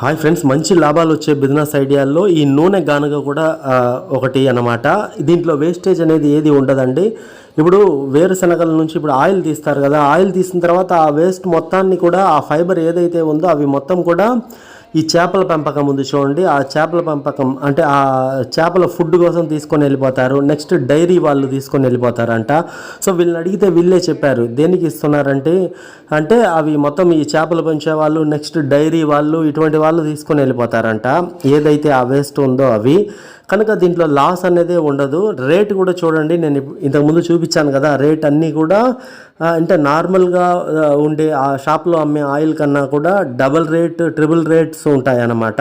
Hi friends మంచి లాభాలు వచ్చే బిజినెస్ ఐడియాల్లో ఈ నూనె గానుగ కూడా ఒకటి అన్నమాట. దీంట్లో వేస్టేజ్ అనేది ఏది ఉండదండి. ఇప్పుడు వేరుశనగల నుంచి ఇప్పుడు ఆయిల్ తీస్తారు కదా ఆయిల్ తీసిన తర్వాత ఆ వేస్ట్ మొత్తాన్ని కూడా ఆ ఫైబర్ ఏదైతే ఉందో అవి మొత్తం కూడా ఈ చేపల పెంపకం ఉంది చూడండి. ఆ చేపల పెంపకం అంటే ఆ చేపల ఫుడ్ కోసం తీసుకొని వెళ్ళిపోతారు. నెక్స్ట్ డైరీ వాళ్ళు తీసుకొని వెళ్ళిపోతారంట. సో వీళ్ళని అడిగితే వీళ్ళే చెప్పారు. దేనికి ఇస్తున్నారంటే అంటే అవి మొత్తం ఈ చేపలు పెంచే వాళ్ళు నెక్స్ట్ డైరీ వాళ్ళు ఇటువంటి వాళ్ళు తీసుకొని వెళ్ళిపోతారంట. ఏదైతే ఆ వేస్ట్ ఉందో అవి. కనుక దీంట్లో లాస్ అనేది ఉండదు. రేట్ కూడా చూడండి. నేను ఇంతకుముందు చూపించాను కదా రేట్ అన్నీ కూడా అంటే నార్మల్గా ఉండే ఆ షాప్లో అమ్మే ఆయిల్ కన్నా కూడా డబల్ రేట్ ట్రిపుల్ రేట్స్ ఉంటాయన్నమాట.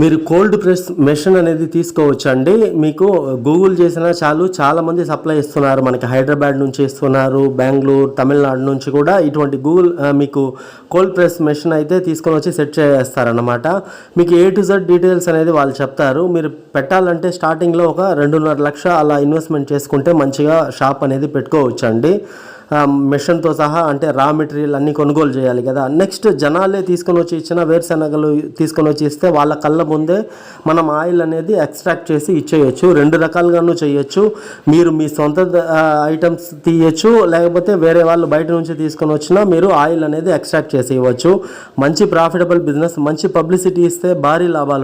మీరు కోల్డ్ ప్రెస్ మెషిన్ అనేది తీసుకోవచ్చండి. మీకు గూగుల్ చేసినా చాలు చాలా మంది సప్లై ఇస్తున్నారు మనకి హైదరాబాద్ నుంచి ఇస్తున్నారు బెంగళూరు తమిళనాడు నుంచి కూడా ఇటువంటి గూగుల్ మీకు కోల్డ్ ప్రెస్ మెషిన్ అయితే తీసుకొని వచ్చి సెట్ చేస్తారనమాట మీకు ఏ టు జెడ్ డీటెయిల్స్ అనేది వాళ్ళు చెప్తారు. మీరు పెట్టాలంటే స్టార్టింగ్లో ఒక రెండున్నర లక్ష అలా ఇన్వెస్ట్మెంట్ చేసుకుంటే మంచిగా షాప్ అనేది పెట్టుకోవచ్చండి. మిషన్తో సహా అంటే రా మెటీరియల్ అన్నీ కొనుగోలు చేయాలి కదా. నెక్స్ట్ జనాలే తీసుకొని వచ్చి ఇచ్చిన వేరుశనగలు తీసుకొని వచ్చి ఇస్తే వాళ్ళ కళ్ళ ముందే మనం ఆయిల్ అనేది ఎక్స్ట్రాక్ట్ చేసి ఇచ్చేయచ్చు. రెండు రకాలుగాను చేయొచ్చు. మీరు మీ సొంత ఐటమ్స్ తీయచ్చు. లేకపోతే వేరే వాళ్ళు బయట నుంచి తీసుకొని వచ్చినా మీరు ఆయిల్ అనేది ఎక్స్ట్రాక్ట్ చేసి ఇవ్వచ్చు. మంచి ప్రాఫిటబుల్ బిజినెస్ మంచి పబ్లిసిటీ ఇస్తే భారీ లాభాలు